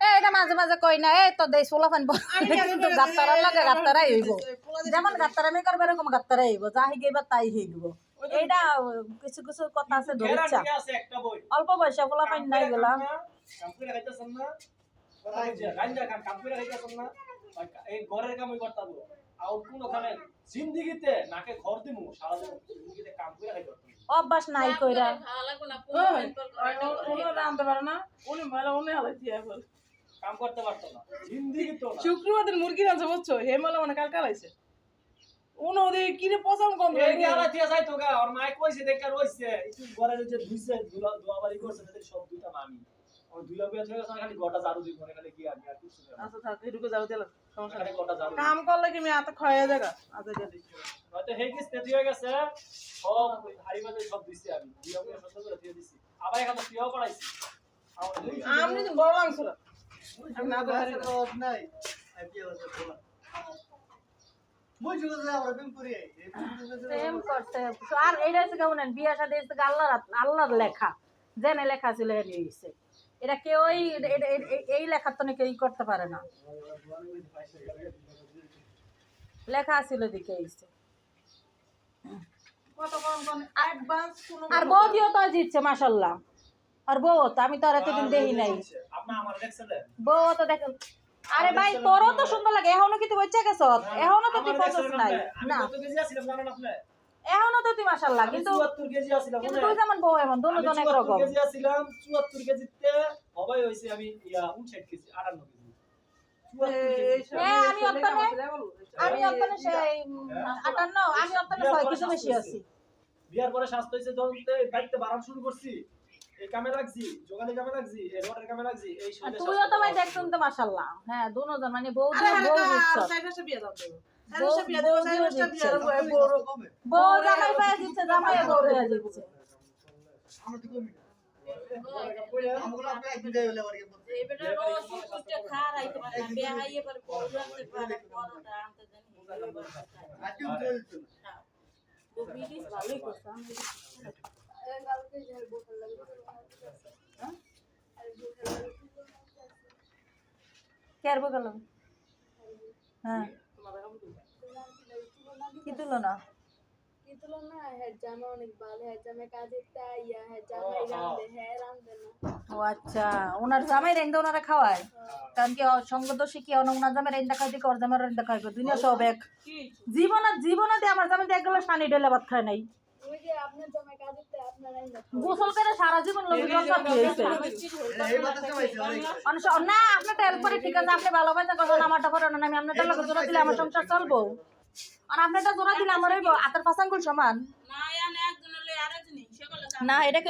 এ এটা মাঝে মাঝে কই না এই তো দেই সোলা ফান কিন্তু গাত্তারার লাগে গাত্তারাই হইব যেমন গাত্তারামি করবে এরকম গাত্তারাই হইব যা হিগেইবা তাই হইব এইটা কিছু কিছু কথা আছে ধরিচ্ছা অল্প বয়সে পোলা ফাইন নাই গেলা জিন্দিগিতে নাকে ঘর দিমু সারা দিন জিন্দিগিতে কাম করে খাইতে। অভ্যাস নাই কইরা। রাঁধতে পারে না। উনি মেলা উনি এখন কাম করতে পারতো না। দিন মুরগি রাঁধছে বুঝছ? হে মেলা মানে কাল কালাইছে উনি ওদের কিরে পচাম কম এই যে আলা দিয়া যাইতো গা আর মাই কইছে দেখা রইছে। একটু ঘরের যে ধুইছে ধুলা ধোয়াবাড়ি করছে তাদের সব দুইটা মামি। আর খালি গোটা ঝাড়ু দিব খালি কি আর আচ্ছা থাক এটুকু যাও দিলাম কাম করলে কি আমি এত খাওয়া জায়গা আচ্ছা দিদি হয়তো হেই কিস তেতি হয়ে গেছে। সব হাড়ি বাজে সব দিছি আমি। দিয়া করে সত্য করে দিয়ে দিছি। আবার এখানে তুইও পড়াইছি আমি তো বড় মাংস না আমি না তো পারি না। নাই আর হচ্ছে কেমন বিয়া শাদী হচ্ছে আল্লাহর আল্লাহর লেখা। জেনে লেখা ছিল হইছে এটা কেউই এই লেখার তো কেউই করতে পারে না। লেখা ছিল দিকে আর বউ দিও তো জিতছে মাসাল্লাহ আর বউ তো, আমি তো আর এতদিন দেখি নাই। বউ তো দেখ আরে ভাই, তোরও তো সুন্দর লাগে, এখনও কি তুই বইচা গেছ এখনও তো তুই নাই। না। এখনও তো তুই মাসাল্লাহ কিন্তু 74 কেজি আছিলাম কিন্তু তুই যেমন বউ এমন দোনো জন এক রকম। কেজি আছিলাম 74 কেজিতে হবাই হইছে আমি ইয়া 59 কেজি 58 কেজি। 74 কেজি। হ্যাঁ, আমি অত্যানে- আমি অত্যানে সেই আটান্ন আমি অত্যানে ছয় কিছু বেশি আছি। বিয়ার পরে স্বাস্থ্য হয়েছে যখন দায়িত্ব বাড়ানো শুরু করছি। এই কামে লাগছি যোগালি কামে লাগছি এই রোডের কামে লাগছি এই তুইও তো ভাই দেখতুন তো মাসাল্লাহ হ্যাঁ দুজন মানে বউ বউ দিচ্ছ। সাইডে বিয়ে দাও বউ জামাই পায়ে দিচ্ছে জামাই বউ হয়ে দিচ্ছে। আমরা তো। কমি আমরা আপনি একদিন যাই হলে কি বলতে আজকে উঠে দিচ্ছেন কে আর বউ হ্যাঁ কি তুলো না হ্যাঁ জামা অনেক ভালো। হ্যাঁ জামা কাজে তাইয়া হ্যাঁ জামাই রান্ধে হ্যাঁ রান্ধে না। ও আচ্ছা। ওনার জামাই রেন্দা ওনারা খাওয়ায়? কারণ কি সঙ্গ তো শিখি ওনার জামাই রেন্দা খাইতে ওর জামাই রেন্দা খাইবে দুনিয়া সব এক। জীবনে জীবনে আমার জামাই এক গ্লাস পানি ঢেলে ভাত খায় নাই। গোসল করে সারা জীবন না আপনার করে ঠিক আছে আপনি আমারটা করেন না আমি আপনারটা লোক জোড়া দিলে আমার সংসার চলবো। আর আপনারটা জোড়া দিলে আমার আতার সমান। না এটা